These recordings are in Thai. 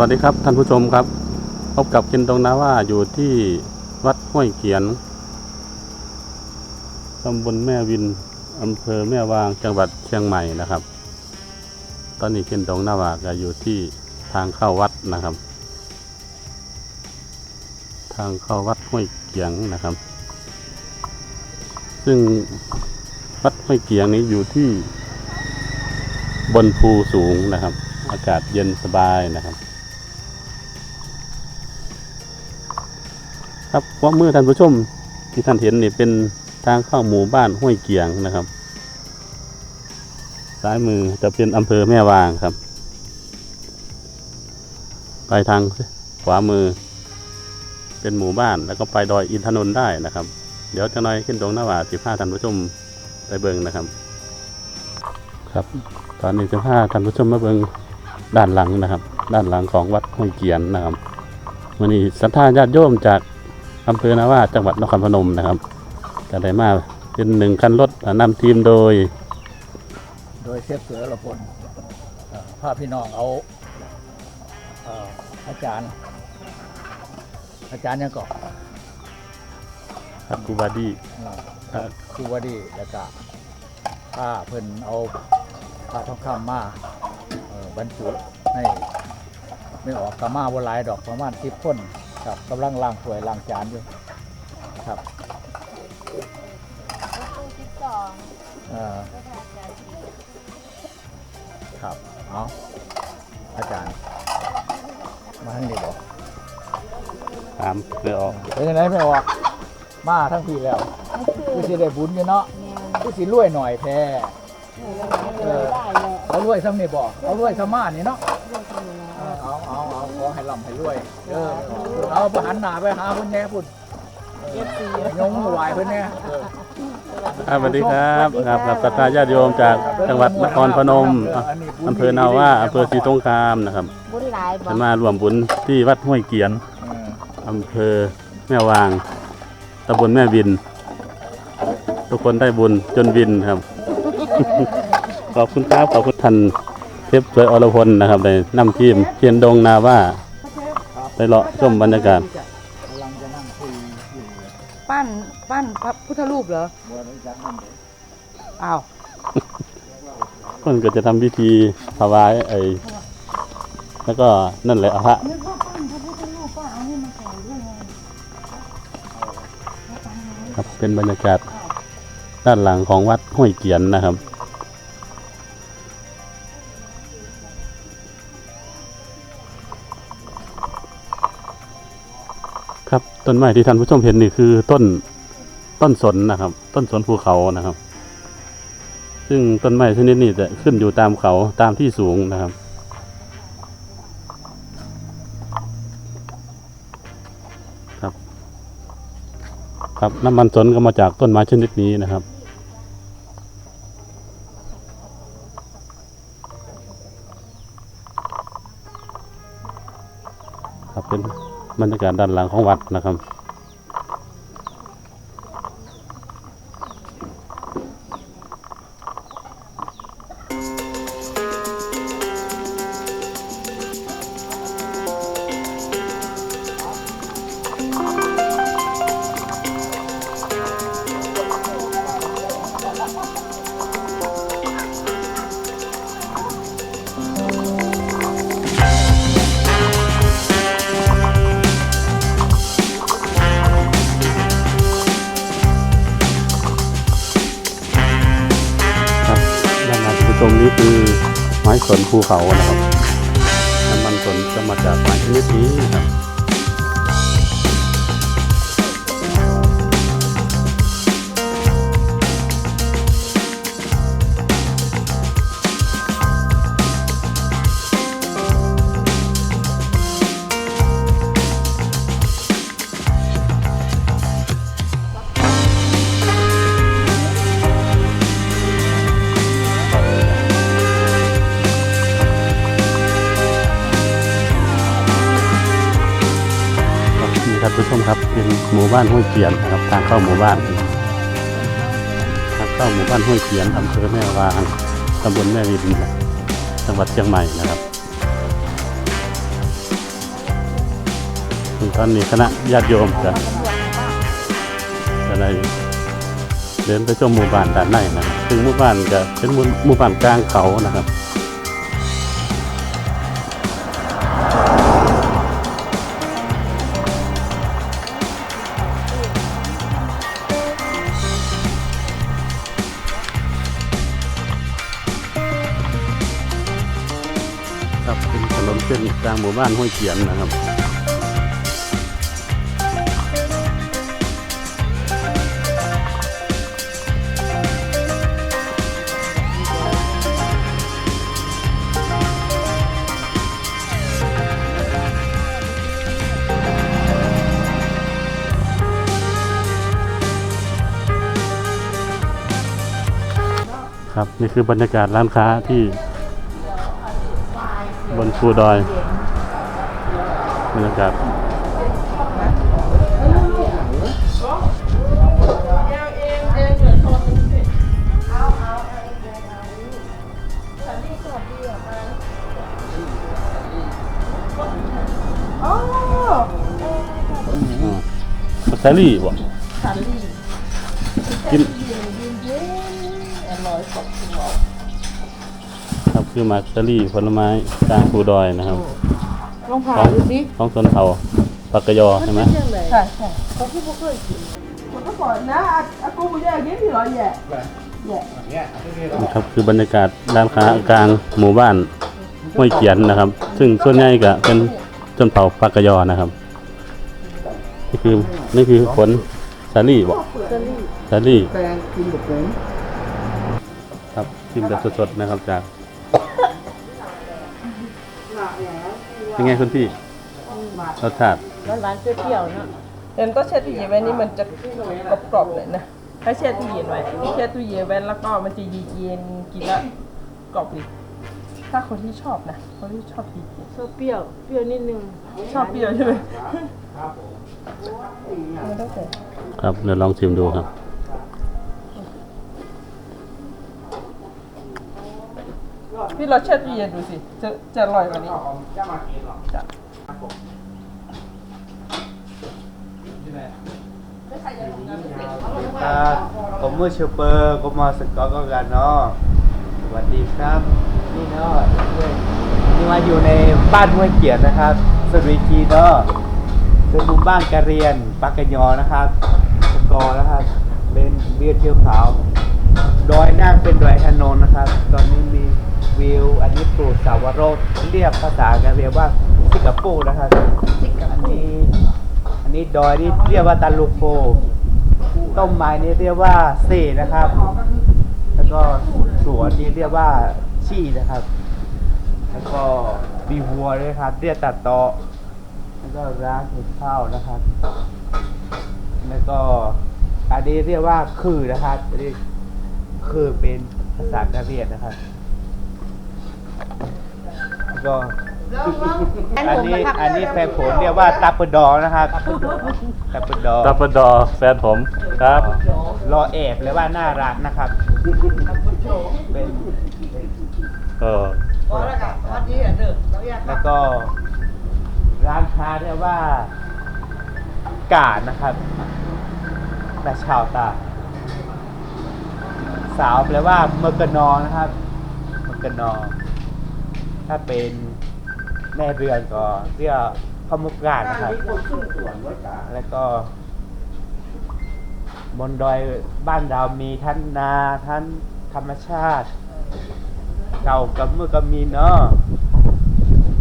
วัสดีครับท่านผู้ชมครับ พบกับกินตรงนาว่าอยู่ที่วัดห้วยเกียนตำบลแม่วินอำเภอแม่วางจังหวัดเชียงใหม่นะครับ ตอนนี้กินตรงนาว่าก็อยู่ที่ทางเข้าวัดนะครับ ทางเข้าวัดห้วยเกียงนะครับ ซึ่งวัดห้วยเกียงนี้อยู่ที่บนภูสูงนะครับ อากาศเย็นสบายนะครับ ครับว่าเมื่อท่านผู้ชมที่ท่านเห็นนี่เป็นทางเข้าหมู่บ้านห้วยเกียงนะครับซ้ายมือจะเป็นอำเภอแม่วางครับไปทางขวามือ เป็นหมู่บ้านแล้วก็ไปดอยอินทนนท์ได้นะครับ เดี๋ยวจะน้อยขึ้นตรงหน้าหวาสิบห้าท่านผู้ชมไปเบิ่งนะครับ ครับ ตอนนี้จะพาท่านผู้ชมมาเบิ่งด้านหลังนะครับ ด้านหลังของวัดห้วยเกียนนะครับวันนี้ศรัทธาญาติโยมจาก อำเภอนาว่าจังหวัดนครพนมนะครับก็ได้มาเป็นหนึ่งคันรถนำทีมโดย โดยเชฟเสือละพลเอ่อพาพี่น้องเอาเอ่ออาจารย์ อาจารย์ยังก่อนครับกูบาดี้ครับครูวดีแล้วก็ผ้าเพิ่นเอาผ้าทองคำมาเอ่อบรรจุให้ไม่ออกกระมาบนลายดอกประมาณสิบคน ครับกำลังล้างถ้วยล้างจานอยู่ครับประตูที่สองเอ่อก็ผ่านการที่ครับเอาอาจารย์ มาทั้งนี้บอกตามเพื่อออกเป็นยังไงไม่ออก มาทั้งทีแล้วก็คือกูสิได้บุญอยู่เนาะแนวกูสิรวยหน่อยแท้เลยได้เลยเอารวยซ้ำนี่บ่เอารวยซ้ำมานี่เนาะ เรื่องนี้เอนะอเอาเอาเอาขอให้ร่ำให้รวย เออ เอาไปหันหน้าไปหาเพิ่นแหน่พุ่นเอฟซียงไหวเพิ่นแหน่เอออ่าสวัสดีครับครับครับศรัทธาญาติโยมจากจังหวัดนครพนมอะอำเภอนาว่าอำเภอศรีสงครามนะครับบุญหลายบอจะกมารวมบุญที่วัดห้วยเกียนเอออำเภอแม่วางตำบลแม่วิน ทุกคนได้บุญจนวินครับ ขอบคุณครับขอบคุณท่าน เทพสวยอรพลนะครับได้นำทีมเชียนดงนาว่าได้เลาะชมบรรยากาศกำลังจะนั่งคุยอยู่ปั้นปั้นพระพุทธรูปเหรอบ่รู้จักมันเด้ออ้าวเพิ่นก็จะทำพิธีถวายไอ้แล้วก็นั่นแหละอะพระนึกว่าปั้นพระพุทธรูปป้าเอานี่มาใส่ด้วยไงครับเป็นบรรยากาศด้านหลังของวัดห้วยเกียนนะครับ ครับต้นไม้ที่ท่านผู้ชมเห็นนี่คือต้นต้นสนนะครับ ต้นสนภูเขานะครับ ซึ่งต้นไม้ชนิดนี้จะขึ้นอยู่ตามเขาตามที่สูงนะครับ ครับ ครับน้ำมันสนก็มาจากต้นไม้ชนิดนี้นะครับครับเป็น บรรยากาศด้านหลังของวัดนะครับ ด้านหลังที่ตรงนี้คือไม้สนภูเขานะครับน้ำมันสนจะมาจากไม้ชนิดนี้นะครับ ผู้ชมครับเป็นหมู่บ้านห้วยเกียนนะครับทางเข้าหมู่บ้านทางเข้าหมู่บ้านห้วยเกียนอำเภอแม่วางตำบลแม่วินจังหวัดเชียงใหม่นะครับตอนนี้คณะญาติโยมจะจะได้เดินไปชมหมู่บ้านด้านในนะครับซึ่งหมู่บ้านจะเป็นหมู่บ้านกลางเขานะครับ กลางหมู่บ้านห้วยเกียนนะครับ ครับ นี่คือบรรยากาศร้านค้าที่บนภูดอย บรรยากาศอืมมัสซารี่บ่กินครับคือมัสารี่ผลไม้กลางภูดอยนะครับ ลองผ่าดูสิท้องสนเผาปักกะยอใช่ไหมใช่ใช่มันก็ก่อนนะอากูไม่ได้กินที่ร้อยแย่นะครับคือบรรยากาศร้านค้ากลางหมู่บ้านห้วยเขียนนะครับ ซึ่งส่วนใหญ่ก็เป็นชนเผ่าปักกะยอนะครับ นี่คือนี่คือผลสาลี่บอกสาลี่ครับกินแบบสดๆนะครับจาก เป็นไงคุณพี่รสชาติหวานๆเปรี้ยวๆเนาะเอ็นก็แช่ตู้เย็นไว้นี่มันจะกรอบๆเลยนะถ้าแช่ตู้เย็นไว้แช่ตู้เย็นไว้แล้วก็มันจะเย็นๆกินแล้วกรอบดีถ้าคนที่ชอบนะคนที่ชอบกินชอบเปรี้ยวเปรี้ยวนิดนึงชอบเปรี้ยวใช่ไหมไม่ต้องใส่ครับเดี๋ยวลองชิมดูครับ พี่ราแช่ตู้เย็นดูสิ จะจะอร่อยกว่านี้จ้ะครับผมมือเชูเปอร์ก็มาสกอตก็กันเนาะสวัสดีครับ นี่เนาะเพื่อนี่มาอยู่ในบ้านห้วยเกียรตินะครับสวีคีเนาะเป็นหมู่บ้านกะเรียนปักกยอนะครับสกอร์นะครับ เป็นเบียร์เชียวขาวดอยนั่งเป็นดอยถนนนะครับ ตอนนี้มี วิว อันนี้ปลูกสาวรสเรียกภาษากันเรียกว่าสิกาปูนะครับอันนี้อันนี้ดอยนี่เรียกว่าตาลูโฟต้นไม้นี่เรียกว่าเซนะครับ แล้วก็สวนนี่เรียกว่าชี่นะครับ แล้วก็มีวัวด้วยครับ เรียกตัดตอแล้วก็ร้านเห็ดข้าวนะครับ แล้วก็อันนี้เรียกว่าคือนะครับอันนี้คือเป็นภาษากะเหรี่ยงนะครับ แล้วก็อันนี้อันนี้แฟนผมเรียกว่าตับปะดอนะครับตับปะดอตับปะดอแฟนผมครับ รอแอบเลยว่าน่ารักนะครับเป็นเออแล้วก็ร้านค้าเรียกว่า กาดนะครับแต่ชาวตาสาวแปลว่าเมกะนอนะครับเมกะนอ ถ้าเป็นแม่เรือนก็เรียกพมุกาดนะครับ แล้วก็บนดอยบ้านเรามีท่านนาท่านธรรมชาติ เก่ากับมือก็มีเนาะ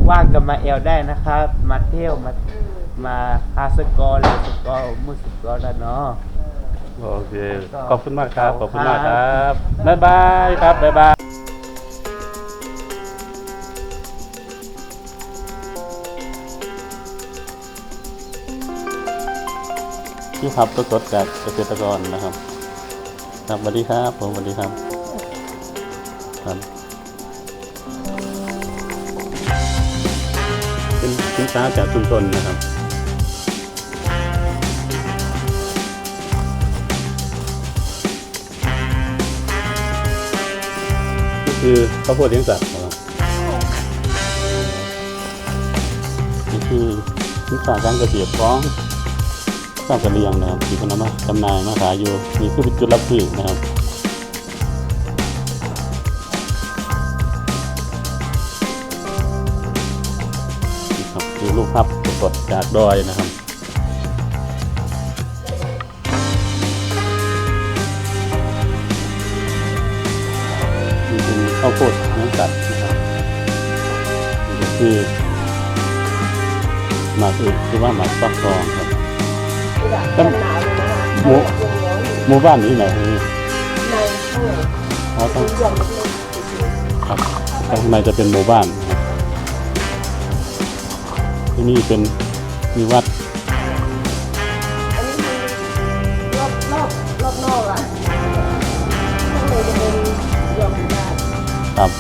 ว่างกันมาแอลได้นะครับ มาเที่ยวมามาหาสกอร์เลยสกอร์มือสกอร์แล้วเนาะโอเค ขอบคุณมากครับ ขอบคุณมากครับ บ๊ายบายครับ บ๊ายบาย ที่พับสดๆจากเกษตรกรนะครับ ครับสวัสดีครับผมสวัสดีครับครับเป็นสินค้าจากชุมชนนะครับนี่คือข้าวโพดเลี้ยงสัตว์นะครับนี่คือสินค้าการเกษตรของ ชาวกะเหรียงนะครับที่เพนเอามาจำหน่ายมาขายอยู่นี่คือเป็นจุดรับซื้อนะครับนี่ครับคือลูกพับสดๆจากดอยนะครับนี่เป็นข้าวโพดเนื้อสัตว์นะครับนี่คือหมากอึคือว่าหมากฟักทองครับ แบบหนาวเลยนะหมูหมู่บ้านนี้ไหนเอ่ยในข้างในอ๋อต้องหย่อมเล็กครับข้างในจะเป็นหมู่บ้านนะครับที่นี่เป็นมีวัดๆอันนี้คือรอบรอบรอบนอกอะข้างในจะเป็นหย่อมได้ครับ